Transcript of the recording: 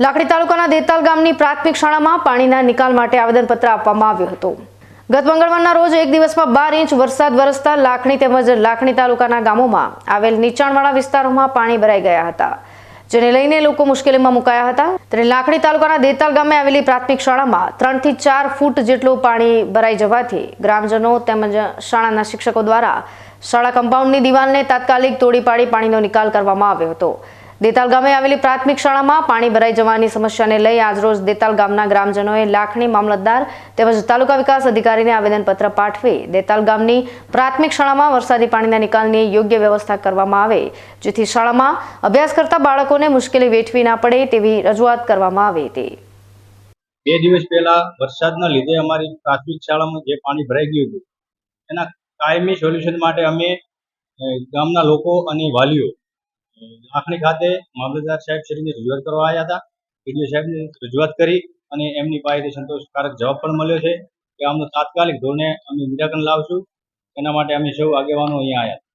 લાખણી તાલુકાના દેતાલ ગામની પ્રાથમિક શાળામાં પાણીના નિકાલ માટે આવેદનપત્ર આપવામાં આવ્યું હતું. ગત મંગળવારના રોજ એક દિવસમાં બાર ઇંચ વરસાદ વરસતા લાખણી તેમજ લાખણી તાલુકાના ગામોમાં આવેલ નીચાણવાળા વિસ્તારોમાં પાણી ભરાઈ ગયા હતા, જેને લઈને લોકો મુશ્કેલીમાં મુકાયા હતા. ત્યારે લાખણી તાલુકાના દેતાલ ગામે આવેલી પ્રાથમિક શાળામાં ત્રણથી ચાર ફૂટ જેટલું પાણી ભરાઈ જવાથી ગ્રામજનો તેમજ શાળાના શિક્ષકો દ્વારા શાળા કમ્પાઉન્ડની દિવાલને તાત્કાલિક તોડી પાડી પાણીનો નિકાલ કરવામાં આવ્યો હતો. દેતાલ ગામે આવેલી પ્રાથમિક શાળામાં પાણી ભરાઈ જવાની સમસ્યાને લઈ આજરોજ દેતાલ ગામના ગ્રામજનોએ લાખણી મામલતદાર તેમજ તાલુકા વિકાસ અધિકારીને આવેદનપત્ર પાઠવી દેતાલ ગામની પ્રાથમિક શાળામાં વરસાદી પાણીના નિકાલની યોગ્ય વ્યવસ્થા કરવામાં આવે, જેથી શાળામાં અભ્યાસ કરતા બાળકોને મુશ્કેલી વેઠવી ના પડે તેવી રજૂઆત કરવામાં આવી હતી. બે દિવસ પહેલા વરસાદના લીધે અમારી પ્રાથમિક શાળામાં જે પાણી ભરાઈ ગયું હતું, એના કાયમી સોલ્યુશન માટે અમે ગામના લોકો અને વાલીઓ લાખણી ખાતે મામલતદાર સાહેબ શ્રીને રજૂઆત કરવા આવ્યા હતા. ડીડીઓ સાહેબને રજૂઆત કરી અને એમની પાસેથી સંતોષકારક જવાબ પણ મળ્યો છે કે આમનું તાત્કાલિક ધોરણે અમે નિરાકરણ લાવશું. એના માટે અમે સૌ આગેવાનો અહીંયા આવ્યા